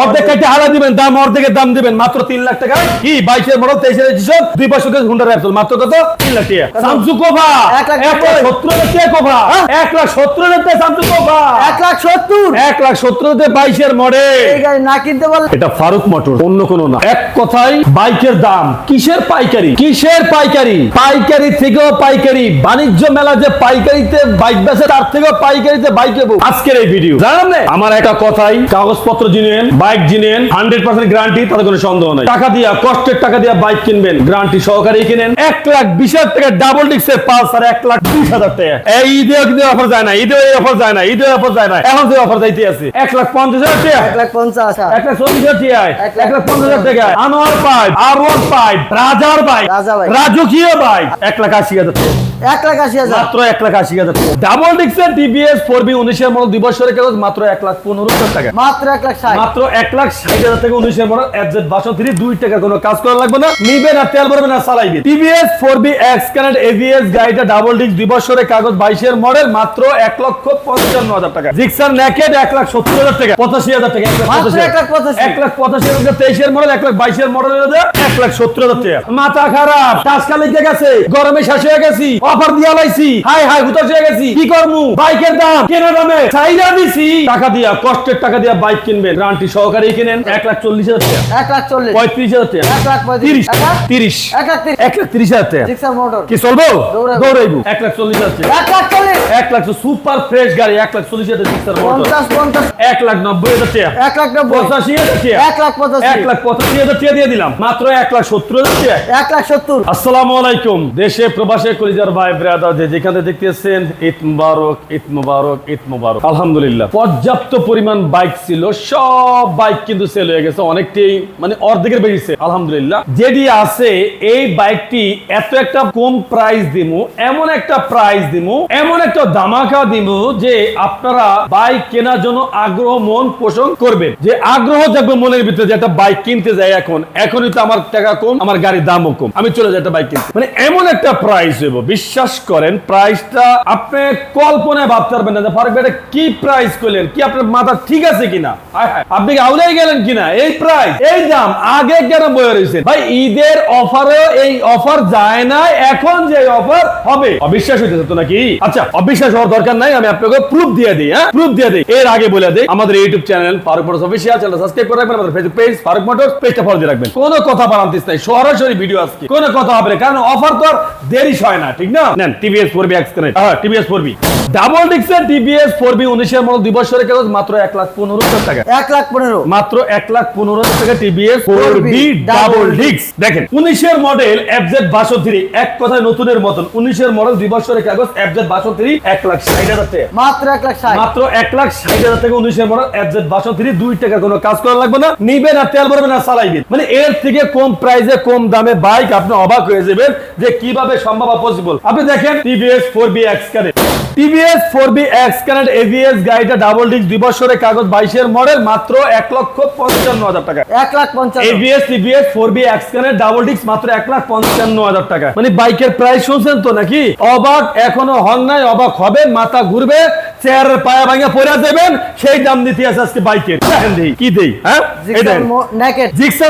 অর্ধেক কাটে হারা দিবেন দাম অর্ধেকের দাম দিবেন মাত্র তিন লাখ টাকা। কি বাইশের মডেল তেইশের রেজিস্ট্রেশন দুই হুন্ডার অ্যাপসল মাত্র কত? তিন লাখ টাকা। স্যামসুং কোভা এক লাখ। সত্তর হাজার কোভা এক লাখ সত্তর হাজার স্যামসুং কোভা এক লাখ সত্তর। এক লাখ সত্তর হাজার বাইশের মডেল না কিনতে পারলে এটা ফারুক মোটর অন্য কোনো না। এক কথায় বাইকের দাম কিসের পাইকারি? কিসের পাইকারি? পাইকারি থেকেও পাইকারি। বাণিজ্য মেলা যে পাইকারিতে বাইক বেচে তার থেকেও পাইকারিতে বাইক আজকের এই ভিডিও জানান আমার একটা কথাই কাগজপত্র জিনেন বাইক জিনেন হান্ড্রেড পার্সেন্ট গ্যারান্টি তাতে কোনো সন্দেহ নাই। টাকা দিয়া কষ্টের টাকা দিয়া বাইক কিনবেন গ্যারান্টি সহকারে কিনেন। এক লাখ বিশ হাজার টাকা ডাবল ডিক্সের পালসার এক লাখ বিশ হাজার টাকা। এই ঈদে কিন্তু অফার যায় না ঈদে এই অফার যায় না ঈদে অফার যায় না। এখন যে অফার যাইতে আছে এক লাখ পঞ্চাশ হাজার টাকা। এক লাখ পঞ্চাশ এক লাখ চল্লিশ হাজার টাকায় এক লাখ পঞ্চাশ হাজার টাকায় আনোয়ার পাইপ আর ওয়ান পাইপ রাজার বাইক রাজা বাইক। রাজকীয় বাইক এক লাখ আশি হাজার টাকা। এক লাখ আশি হাজার মাত্র এক লাখ আশি হাজার ডাবল ডিক্সের টিভিএস ফোর বি উনিশের মডেল দুই বছরের কাগজ মাত্র এক লাখ পনেরো হাজার টাকা মাত্র এক লাখ ষাট মাত্র এক লাখ ষাট হাজার থেকে উনিশের মডেল এফজেড বাসন থ্রি দুই টাকা কোনো কাজ করা লাগবে না নিবেন আর তেল ভরবেন আর চালাইবেন TVS four B X connect ABS গাড়িটা ডাবল ডিস্ক দুই বছরের কাগজ বাইশের মডেল মাত্র এক লক্ষ পঞ্চান্ন হাজার টাকা জিক্সার নেকেড এক লাখ সত্তর হাজার টাকা পঁচাশি হাজার টাকা এক লাখ মাত্র পঁচাশি এক লাখ পঁচাশি। এক লাখ পঁচাশি হাজার তেইশের মডেল এক লাখ বাইশের মডেল এক লাখ সত্তর হাজার টাকা মাথা খারাপ টাসকা লেগে গেছে গরমে শেষ হয়ে গেছি অফার দিয়া লাইছি হাই হাই হুতাশ হয়ে গেছি কি করমু বাইকের দাম কেনা দামে চাইরা দিছি টাকা দিয়া কষ্টের টাকা দিয়া বাইক কিনবেন গ্যারান্টি সহকারে কিনেন এক লাখ চল্লিশ হাজার টাকা এক লাখ চল্লিশ পঁয়ত্রিশ হাজার টাকা এক লাখ পঁয়ত্রিশ তিরিশ এক লাখ এক লাখ তিরিশ হাজার টাকা মোটর কি চলবো দৌড়াইবো এক লাখ চল্লিশ হাজার টাকা এক লাখ চল্লিশ এক লাখ সুপার ফ্রেশ গাড়ি এক লাখ চল্লিশ হাজার টাকা মোটর পঞ্চাশ পঞ্চাশ এক লাখ নব্বই হাজার টাকা এক লাখ নব্বই পঁচাশি হাজার টাকা এক লাখ পঁচাশি এক লাখ পঁচাশি হাজার টাকা দিয়ে দিলাম মাত্র এক লাখ সত্তর হাজার টাকা এক লাখ সত্তর আসসালামু আলাইকুম দেশে প্রবাসে কলিজার ভাই ব্রাদার যে যেখানে দেখতেছেন, ঈদ মুবারক ঈদ মুবারক ঈদ মুবারক। আলহামদুলিল্লাহ। পর্যাপ্ত পরিমাণ বাইক ছিল, সব বাইক কিন্তু সেল হয়ে গেছে, অনেকটাই মানে অর্ধেকের বেশি আলহামদুলিল্লাহ। যেটি আছে, এই বাইকটি এত একটা কম প্রাইস দিমু, এমন একটা প্রাইস দিমু, এমন একটা দামাকা দিমু যে আপনারা বাইক কেনার জন্য আগ্রহ, মন পোষণ করবেন। যে আগ্রহ থাকবে মনের ভিতরে যে একটা বাইক কিনতে যাই এখন, এখনই তো আমার টাকা কম, আমার গাড়ির দামও কম। আমি চলে যাই একটা বাইক কিনতে। মানে এমন একটা প্রাইস হইব বিশ্বাস করেন প্রাইসটা আপনি কল্পনায় ভাবতে পারবেন না যে ফারুক ভাই কি প্রাইস করলেন, কি আপনার মাথা ঠিক আছে কিনা। আপনি কি আউলাই গেলেন কিনা? এই প্রাইস এই দাম আগে কেন বয়ে রয়েছে? ভাই, ঈদের অফারে এই অফার যায় না, এখন যে অফার হবে। অবিশ্বাস হইতেছে তো নাকি? আচ্ছা অবিশ্বাস হওয়ার দরকার নাই, আমি আপনাকে প্রুফ দিয়ে দিই হ্যাঁ? প্রুফ দিয়ে দিই। এর আগে বলে দিই, আমাদের YouTube channel Faruk motors official channel subscribe করে রাখবেন, আমাদের ফেসবুক পেজ ফারুক মোটরস পেজটা ফলো দিয়ে রাখবেন। কোনো কথা বাড়ান্তিস নাই, সরাসরি ভিডিও আজকে। কোনো কথা হবে কারণ অফার তো আর দেরি হয় না, ঠিক না। নেন টিভিএস ফোর বি এক্স হ্যাঁ টিভিএস ফোর বি ডাবল ডিক্সের টিভিএস ফোর বি উনিশের মডেল দুই বছরের কাগজ মাত্র এক লাখ পনেরো হাজার টাকা। এক লাখ পনেরো। মাত্র এক লাখ পনেরো হাজার টাকা টিভিএস ফোর বি ডাবল ডিক্স দেখেন উনিশের মডেল এফজেড বাষট্টি এক কথায় নতুনের মতন। উনিশের মডেল দুই বছরের কাগজ এফজেড বাষট্টি এক লাখ ষাট হাজার টাকা। মাত্র এক লাখ ষাট। মাত্র এক লাখ ষাট হাজার টাকা উনিশের মডেল এফজেড বাষট্টি দুই টাকা কোনো কাজ করা লাগবে না। নিবেন আর তেল ভরবেন আর চালাইবেন। মানে এর থেকে কম প্রাইসে কম দামে বাইক আপনি অবাক হয়ে যাবেন যে কীভাবে সম্ভব পসিবল আপনি দেখেন TVS four B X current TVS four B X current ABS গাড়িটা ডাবল ডিস্ক দুই বছরের কাগজ বাইশের মডেল মাত্র এক লক্ষ পঞ্চান্ন হাজার টাকা। এক লাখ পঞ্চান্ন। এভিএস টিভিএস ফোর বি এক্সকানের ডাবল ডিস্ক মাত্র এক লাখ পঞ্চান্ন হাজার টাকা। মানে বাইকের প্রাইস শুনছেন তো নাকি? অবাক এখনও হন নাই অবাক হবে মাথা ঘুরবে। চেয়ারের পায়া ভাঙা পড়ে দেবেন সেই দাম দিতে আছে আজকে বাইকের কি দেই হ্যাঁ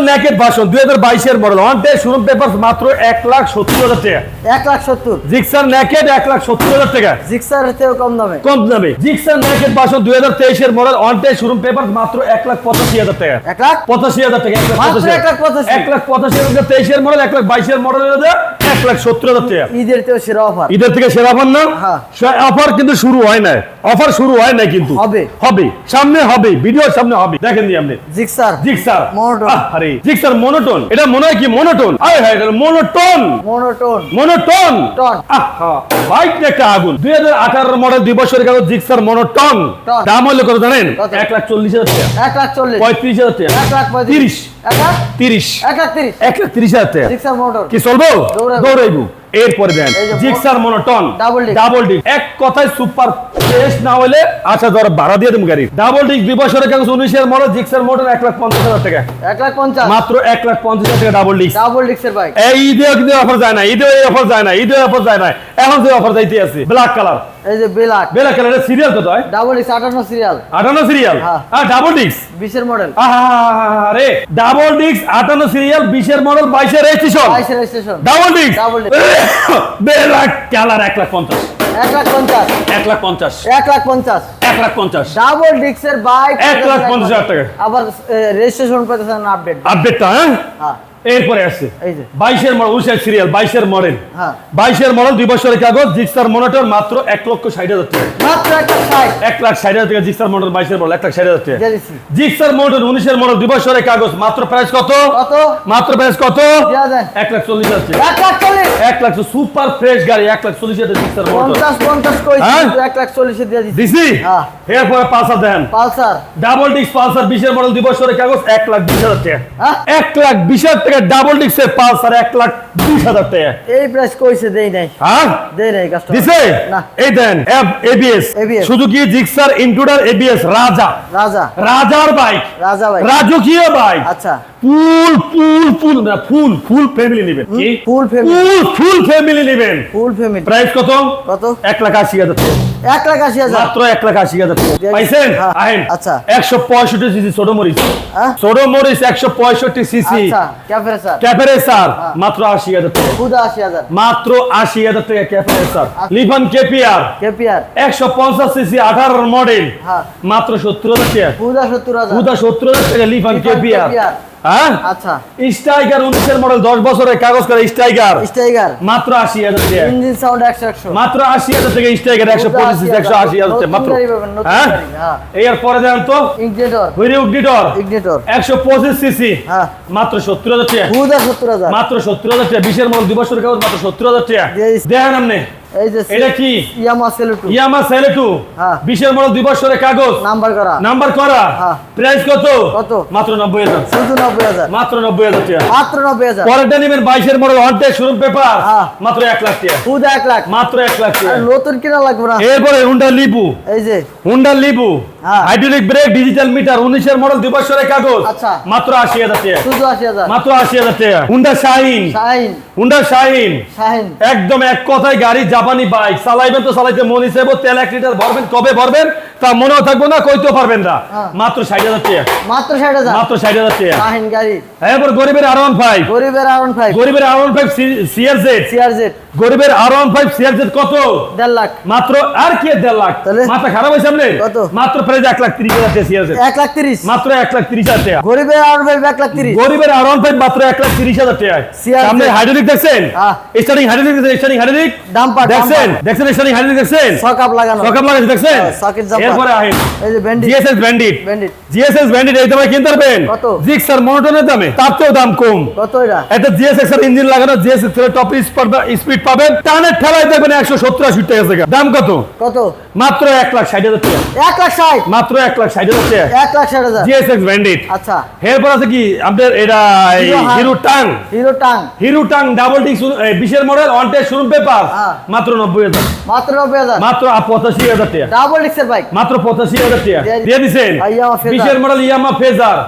নেকেট ভাষণ দুই হাজার বাইশের model one day showroom paper মাত্র এক লাখ সত্তর হাজার টাকা এক লাখ সত্তর জিক্সার নেকেট এক লাখ সত্তর হাজার টাকা জিক্সার থেকেও কম দামে কম দামে জিক্সার নেকেট ভাষণ দুই হাজার তেইশের model one day showroom paper মাত্র এক লাখ পঁচাশি হাজার টাকা এক লাখ পঁচাশি হাজার টাকা এক লাখ পঁচাশি এক লাখ হাজার তেইশের মডেল এক লাখ বাইশের মডেল এক লাখ সত্তর হাজার টাকা ঈদের তেও সেরা অফার ঈদের থেকে সেরা অফার না হ্যাঁ। অফার কিন্তু শুরু হয় না অফার শুরু হয় না কিন্তু। হবে। হবে। সামনে হবে। ভিডিওর সামনে হবে। দেখেন দি আপনি। জিক্সার। জিক্সার। Monoton। আরে জিক্সার মনোটন। এটা মনে হয় কি মনোটন? আরে হ্যাঁ এটা মনোটন। মনোটোন। মনোটন। টন। আহা বাইক একটা আগুন। দুই হাজার আঠারো মডেল দুই বছরের কাগজ জিক্সার মনোটন। দাম হলো কত জানেন? কত? এক লাখ চল্লিশ হাজার টাকা। এক লাখ চল্লিশ। পঁয়ত্রিশ হাজার টাকা। এক লাখ পঁয়ত্রিশ। তিরিশ। এক লাখ? তিরিশ। এক লাখ তিরিশ। এক লাখ তিরিশ হাজার টাকা। জিক্সার মোটর কি চলবো? দৌড়াইবো। এরপরে দেন জিক্সার মনোটন। ডাবল ডিস্ক এক কথায় সুপার ফ্রেশ না হলে আচ্ছা ধর ভাড়া দিয়ে দেবো গাড়ি। ডাবল ডিস্ক দুই বছরের কাগজ উনিশের মডেল জিক্সার মোটর এক লাখ পঞ্চাশ হাজার টাকা। এক লাখ পঞ্চাশ। মাত্র এক লাখ পঞ্চাশ হাজার টাকা ডাবল ডিস্ক ডাবল ডিক্সের বাইক এই ঈদে কিন্তু অফার যায় না ঈদে এই অফার যায় না ঈদে অফার যায় না এখন যে অফার যাইতে আছে ব্ল্যাক কালার এই যে বিলাক বেলা কালারের সিরিয়াল কত হয়? ডাবল ডিক্স আটান্ন সিরিয়াল আটান্ন সিরিয়াল হ্যাঁ। ডাবল ডিস্ক বিশের মডেল আরে ডাবল ডিস্ক আটান্ন সিরিয়াল বিশের মডেল বাইশের রেজিস্ট্রেশন বাইশের registration double disc Double disc। বেলা কালার এক লাখ পঞ্চাশ। এক লাখ পঞ্চাশ। এক লাখ পঞ্চাশ। এক লাখ পঞ্চাশ। এক লাখ পঞ্চাশ। ডাবল ডিক্সের বাইক এক লাখ পঞ্চাশ হাজার টাকা। আবার রেজিস্ট্রেশন পেতেছেন আপডেট আপডেটটা হ্যাঁ? হ্যাঁ। এরপরে আসছে। বাইশের মডেল উনিশের সিরিয়াল বাইশের মডেল। হ্যাঁ। বাইশের মডেল দুই বছরের কাগজ জিক্সার মনিটর মাত্র এক লক্ষ ষাট হাজার টাকা। এক লাখ ষাট হাজার টাকা জিক্সার মডেল বাইশের মডেল এক লাখ ষাট হাজার টাকা। জিক্সার মডেল উনিশের মডেল দুই বছরের কাগজ মাত্র প্রাইস কত? মাত্র প্রাইস কত? এক লাখ চল্লিশ হাজার এক লাখ সুপার ফ্রেশ গাড়ি এক লাখ চল্লিশ হাজার জিক্সার কইছি হ্যাঁ? এক লাখ চল্লিশে দিয়ে দিছি। হ্যাঁ। এরপরে পালসার দেন। পালসার। ডাবল ডিস্ক পালসার বিশের মডেল দুই বছরের কাগজ এক লাখ বিশ হাজার টাকা? এক লাখ বিশ হাজার টাকা ডাবল ডিস্কের পালসার এক লাখ বিশ হাজার টাকা। এই প্রাইস কইছে দেই নাই। হ্যাঁ? দেই নাই কাস্টমার দিছে? না। এই দেন ABS ABS Suzuki Gixxer Intruder ABS রাজা রাজা রাজার বাইক রাজা ভাই রাজকীয় বাইক আচ্ছা। ফুল ফুল ফুল না ফুল ফুল ফ্যামিলি নেবেন। কি? ফুল ফ্যামিলি ফুল ফ্যামিলি নেবেন। ফুল ফ্যামিলি প্রাইস কত? কত? এক লাখ আশি হাজার। এক লাখ আশি হাজার। মাত্র এক লাখ আশি হাজার। পাইছেন? হ্যাঁ, আহেন আচ্ছা। একশো পঁয়ষট্টি সিসি ছোট মরিচ? ছোট মরিচ একশো পঁয়ষট্টি সিসি। আচ্ছা ক্যাফে স্যার। হ্যাঁ। মাত্র আশি হাজার টাকা। মাত্র আশি হাজার টাকা ক্যাপারেসার আচ্ছা। Lifan KPR. কেপিআর। একশো পঞ্চাশ সিসি আঠারোর মডেল হ্যাঁ। মাত্র সত্তর হাজার টাকা। সত্তর হাজার। সত্তর হাজার টাকা লিফান কেপিআর। হ্যাঁ? আচ্ছা। স্ট্রাইকার উনিশের মডেল দশ বছরের কাগজ করে স্ট্রাইকার স্টাইগার মাত্র আশি হাজার টাকা ইঞ্জিন সাউন্ড একশো একশো। মাত্র আশি হাজার টাকা স্ট্রাইকার একশো পঁচিশ আশি একশো আশি হাজার টাকা মাত্র। গাড়ি পাবেন, নতুন হ্যাঁ। এর পরে দেন তো। ইগনিটর হুইরিউক ডিটর ইগনিটর একশো পঁচিশ সিসি মাত্র সত্তর হাজার টাকা। সত্তর হাজার। মাত্র সত্তর হাজার টাকা। বিশের মডেল দুই বছরের কাগজ মাত্র সত্তর হাজার টাকা. দেখেন আপনি। এই যে এটা কি? ইয়ামা সেলুটু। ইয়ামা সেলেটু। হ্যাঁ। বিশের মডেল দুই বছরের কাগজ। নাম্বার করা। নাম্বার করা। হ্যাঁ। প্রাইস কত? কত? মাত্র নব্বই হাজার। শুধু নব্বই হাজার। মাত্র নব্বই হাজার টাকা। মাত্র নব্বই হাজার। পরেরটা নেবেন বাইশের মডেল হন্টে শোরুম পেপার হ্যাঁ। মাত্র এক লাখ টাকা। খুদা এক লাখ। মাত্র এক লাখ টাকা। নতুন কিনা লাগবে না। এরপরে হুন্ডা লিবু এই যে। Honda Livo. Hydraulic brake digital meter উনিশের মডেল দুই বছরের কাগজ। আচ্ছা। মাত্র আশি হাজার টাকা। মাত্র আশি হাজার টাকা। হুন্ডা শাহিন হুন্ডা শাহিন একদম এক কথায় গাড়ি জাপানি বাইক চালাইবেন তো চালাইতে মন হিসেবে তেল এক লিটার ভরবেন কবে ভরবেন তা মনেও থাকব না কইতেও পারবেন না। হ্যাঁ। মাত্র ষাট হাজার টাকা। মাত্র ষাট হাজার। মাত্র ষাট হাজার টাকা। শাহিন গাড়ি। এরপর গরিবের আর ওয়ান ফাইভ গরিবের আর ওয়ান ফাইভ গরিবের R one five CR Z CR Z গরিবের R one five CR Z কত? দেড় লাখ। মাত্র আর কি দেড় লাখ? মাথা খারাপ হয়েছে আপনি কত? মাত্র প্রাইস এক লাখ তিরিশ হাজার জেড এক লাখ তিরিশ। মাত্র এক লাখ তিরিশ হাজার টাকা। গরিবের আর ফাইভ এক লাখ তিরিশ। গরিবের আর ওয়ান ফাইভ মাত্র এক লাখ তিরিশ হাজার টাকা সামনে হাইড্রোলিক দেখছেন। স্টার্টিং হাইড্রোলিক দেখছেন স্টার্টিং হাইড্রোলিক ডাম্পার দেখছেন? দেখছেন স্টার্টিং হাইড্রোলিক দেখছেন? সকাপ লাগানো। লাগাইছে দেখছেন? হ্যাঁ, এরপরে আহেন এই যে Bandit GSS Bandit Bandit GSS Bandit এই দামে কিনতে পারবেন? কত? জিক্সার মনোটনের দামে। দাম কম। কত এটা? এটা জিএসএক্স এর ইঞ্জিন লাগানো জিএসএক্স এর টপ স্পিড পাবেন। টানের ঠেলায় দেখবেন একশো সত্তর আশি টাকা দাম কত? কত? মাত্র এক লাখ ষাট হাজার টাকা। এক লাখ ষাট? মাত্র এক লাখ ষাট হাজার এক লাখ ষাট হাজার। জিএসএক্স ব্যান্ডিট আচ্ছা। এরপর আছে কি? আপনার এটা হিরো টাং হিরো টাং হিরো টাং ডাবল ডিক বিশের model one test showroom paper. হ্যাঁ। মাত্র নব্বই হাজার। মাত্র নব্বই হাজার। মাত্র পঁচাশি হাজার টাকা ডাবল ডিক্সের বাইক মাত্র পঁচাশি হাজার টাকা দিয়ে- দিচ্ছেন বিশের model Yamaha Fazer.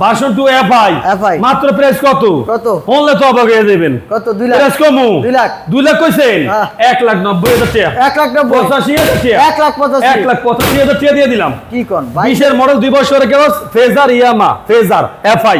Version two F I মাত্র প্রাইস কত? কত? বললে তো অবাক হয়ে যাবেন। কত? দুই লাখ। প্রাইস কমু। দুই লাখ। দুই লাখ কইছেন? হ্যাঁ। এক লাখ নব্বই হাজার টাকা এক লাখ নব্বই। পঁচাশি হাজার টাকা এক লাখ পঁচাশি। এক লাখ পঁচাশি হাজার টাকা দিয়ে দিলাম। কি কোন? বাইক বিশের মডেল দুই বছরের কেন Phazer Yamaha Phazer F I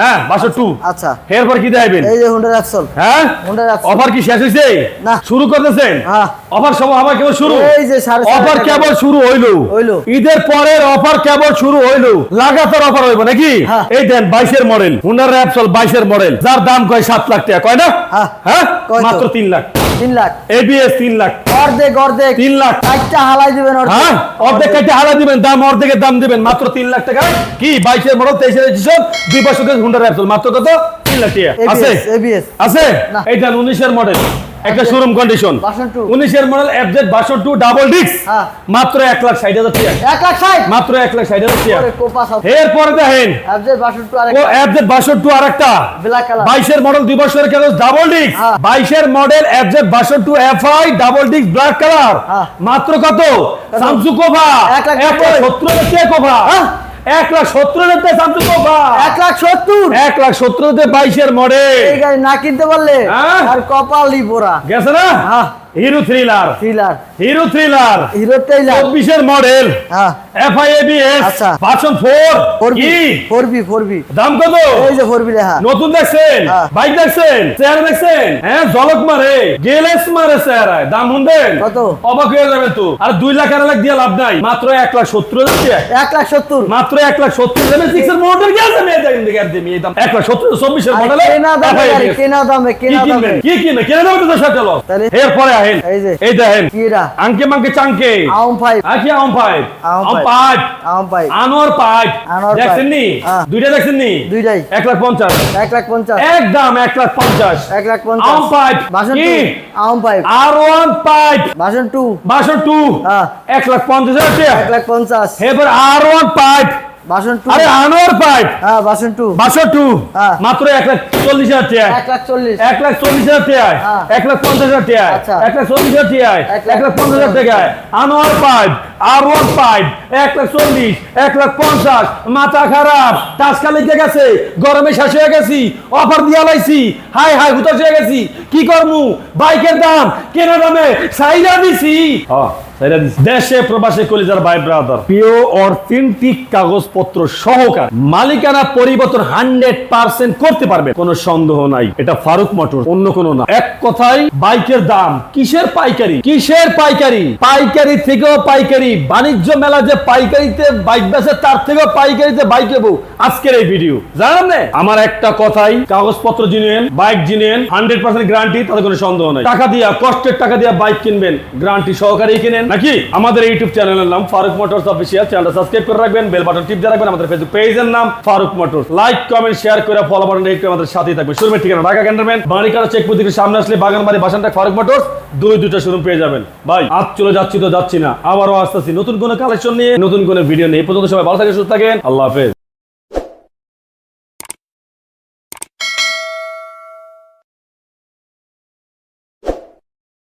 হ্যাঁ বাসো টু। আচ্ছা এরপর কি দেখাবেন? এই যে হুন্ডা রাক্সল হ্যাঁ? হুন্ডা রাক্সল অফার কি শেষ হয়েছে না। শুরু করতেছেন? হ্যাঁ। অফার সব আবার কেবল শুরু? এই যে অফার কেবল শুরু হইল। হইল। ঈদের পরের অফার কেবল শুরু হইল। লাগাতার অফার হইব নাকি? হ্যাঁ। এই দেন বাইশের মডেল। হুন্ডার বাইশের মডেল। যার দাম কয় সাত লাখ টাকা কয় না? হ্যাঁ। হ্যাঁ? মাত্র তিন লাখ। তিন লাখ। এবিএস তিন লাখ। অর্ধেক অর্ধেক। তিন লাখ। চারটা হালাই দিবেন হ্যাঁ অর্ধেক চারটা হালাই দিবেন দাম অর্ধেকের দাম দিবেন মাত্র তিন লাখ টাকা। কি বাইশের মডেল তেইশের রেজিস্ট্রেশন দুই বছর হুন্ডার মাত্র কত? তিন লাখ টাকা। আছে? এবিএস আছে? না। এইটা উনিশের মডেল একটা শোরুম কন্ডিশন বাসন টু উনিশের model FZ version two double disc হ্যাঁ। মাত্র এক লাখ ষাট হাজার টাকা এক লাখ ষাট? মাত্র এক লাখ ষাট হাজার টাকা সাউথ। এরপরে দেখেন। অ্যাবজেট বাসন টু আরেক ও এফজেড বাসন টু আর একটা ব্ল্যাক কালার বাইশের মডেল দুই বছরের কেন? ডাবল ডিস্ক হ্যাঁ। বাইশের model FZ version two F I double disc black colour. মাত্র কত? স্যামসুং কোভা এক লাখ এক লাখ নব্বই। সত্তর হাজার টাকা কোভা হ্যাঁ। এক লাখ সত্তর এক লাখ সত্তর? এক লাখ সত্তর বাইশের মডেল না কিনতে পারলে হ্যাঁ। আর কপালই পোড়া গেছে না? হ্যাঁ। Hero Thriller. Thriller. Hero Thriller. Hero Taylor চব্বিশের মডেল। হ্যাঁ। এফআইএবিএস আচ্ছা। ভার্সন ফোর ফোর বি কি? Four B four B. দাম কত? এই যে ফোর বি লেখা নতুন দেখছেন? হ্যাঁ। বাইক দেখছেন? চেয়ার দেখছেন? হ্যাঁ জলক মারে। গেলেস মারে চেয়ারায় দাম শুনবেন? কত? অবাক হয়ে যাবেন তো। আর দুই লাখ আড়াই লাখ দিয়ে লাভ নাই। মাত্র এক লাখ সত্তর হাজার টাকা। এক লাখ সত্তর। মাত্র এক লাখ সত্তর হাজার সিক্স এর মোটর গেছে মেয়ে দেখেন দেখে আর দিমি এই দাম। এক লাখ সত্তর চব্বিশের আর মডেলে কেনা দামে কেনা দামে কি কেনা দামে। কিনবেন কি কিনবেন? কেনা দামে তো সাথে লস। তাহলে? এরপরে আহেন এই যে। এই দেখেন কি এটা আঙ্কে মাঙ্কে চাঙ্কে আউম ফাইভ আকি আম পাইপ? আম আম পাইপ। পাইপ। আনোয়ার পাইপ আনোয়ার পাইপ। দেখছেন নি। দুইটা দেখছেন নি? দুইটাই। এক লাখ পঞ্চাশ। এক লাখ পঞ্চাশ। একদম এক লাখ পঞ্চাশ। এক লাখ পঞ্চাশ। আম পাইপ। বাসন কি? Two. আউম five R one five. Version two. Version two. হ্যাঁ। এক লাখ পঞ্চাশ হাজার টাকা এক লাখ পঞ্চাশ। এবার R one five. Version two আরে আনোয়ার পাইপ। হ্যাঁ বাসন টু বাসন টু হ্যাঁ। মাত্র এক লাখ চল্লিশ হাজার টাকা এক লাখ চল্লিশ। এক লাখ চল্লিশ হাজার হ্যাঁ। এক লাখ পঞ্চাশ হাজার টাকায়। এক লাখ চল্লিশ হাজার টাকায় এক লাখ পঞ্চাশ হাজার টাকায়। আনোয়ার পাইপ আর ওয়ান পাইপ এক লাখ চল্লিশ এক লাখ পঞ্চাশ। মাথা খারাপ। টাসকা লেগে গেছে? গরমে শেষ হয়ে গেছি। অফার দিয়া লাইছি। হাই হাই হুতাশ হয়ে গেছি। কি করমু? বাইকের দাম কেনা দামে সাইরা দিছি। দেশে প্রবাসে কলিজার ভাই ব্রাদার প্রিয় অথেন্টিক কাগজপত্র সহকার মালিকানা পরিবর্তন হান্ড্রেড পার্সেন্ট করতে পারবে কোনো সন্দেহ নাই, এটা ফারুক মোটর অন্য কোনো না। এক কথায়, বাইকের দাম, কিসের পাইকারি? কিসের পাইকারি? পাইকারি থেকেও পাইকারি। বাণিজ্য মেলা যে পাইকারিতে বাইক বেচে, তার থেকেও পাইকারিতে বাইক নেব। আজকের এই ভিডিও জানেন আমার একটা কথাই, কাগজপত্র জিনেন, বাইক জিনেন, হান্ড্রেড পার্সেন্ট গ্যারান্টি তাতে কোনো সন্দেহ নাই। টাকা দিয়া, কষ্টের টাকা দিয়া বাইক কিনবেন গ্যারান্টি সহকারেই কিনেন। নাকি? আমাদের ইউটিউব চ্যানেলের নাম ফারুক মোটরস অফিসিয়াল চ্যানেলটা সাবস্ক্রাইব করে রাখবেন বেল বাটন টিপ দিয়ে রাখবেন, আমাদের ফেসবুক পেজের নাম Farooq Motors. Like comment share করে ফলো বাটন একটু আমাদের সাথেই থাকবে। শোরুমের ঠিকানা ঢাকা ক্যান্টনমেন্ট বাড়িকারা চেক প্রতীকের সামনে আসলে বাগানবাড়ি বাসানটা ফারুক মোটরস, দুই দুটো শুরু পেয়ে যাবেন। ভাই, আজ চলে যাচ্ছি তো যাচ্ছি না। আবারও আসতেছি নতুন কোনো কালেকশন নিয়ে, নতুন কোনো ভিডিও নিয়ে। এই পর্যন্ত সবাই ভালো থাকে সুস্থ থাকেন। আল্লাহ হাফেজ।